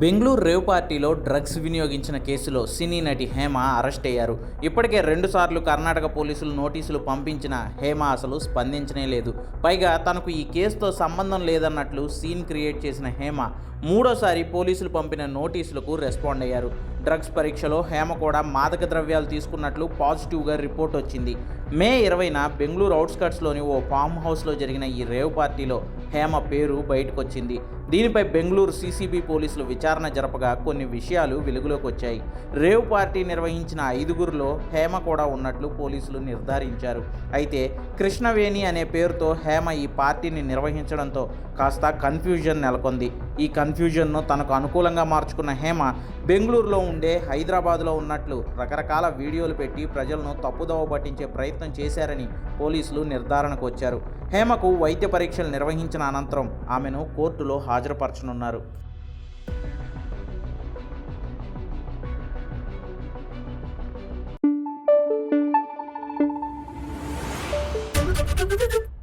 Bengaluru rave పార్టీలో drugs వినియోగించిన కేసులో సినీ నటి హేమ అరెస్ట్ అయ్యారు. ఇప్పటికే రెండుసార్లు కర్ణాటక పోలీసులు నోటీసులు పంపించిన హేమ అసలు స్పందించనే లేదు. పైగా తనకు ఈ కేసుతో సంబంధం లేదన్నట్లు సీన్ క్రియేట్ చేసిన హేమ మూడోసారి పోలీసులు పంపిన నోటీసులకు రెస్పాండ్ అయ్యారు. డ్రగ్స్ పరీక్షలో హేమ కూడా మాదక ద్రవ్యాలు తీసుకున్నట్లు పాజిటివ్గా రిపోర్ట్ వచ్చింది. మే ఇరవైన బెంగళూరు అవుట్స్కట్స్లోని ఓ ఫామ్ హౌస్లో జరిగిన ఈ రేవ్ పార్టీలో హేమ పేరు బయటకొచ్చింది. దీనిపై బెంగళూరు సీసీబీ పోలీసులు విచారణ జరపగా కొన్ని విషయాలు వెలుగులోకి వచ్చాయి. రేవ్ పార్టీ నిర్వహించిన ఐదుగురిలో హేమ కూడా ఉన్నట్లు పోలీసులు నిర్ధారించారు. అయితే కృష్ణవేణి అనే పేరుతో హేమ ఈ పార్టీని నిర్వహించడంతో కాస్త కన్ఫ్యూజన్ నెలకొంది. ఈ కన్ఫ్యూజన్ను తనకు అనుకూలంగా మార్చుకున్న హేమ బెంగళూరులో ఉండే హైదరాబాద్లో ఉన్నట్లు రకరకాల వీడియోలు పెట్టి ప్రజలను తప్పుదోవ పట్టించే ప్రయత్నం చేశారని పోలీసులు నిర్ధారణకు వచ్చారు హేమకు వైద్య పరీక్షలు నిర్వహించిన అనంతరం ఆమెను కోర్టులో హాజరుపరచనున్నారు Thank you.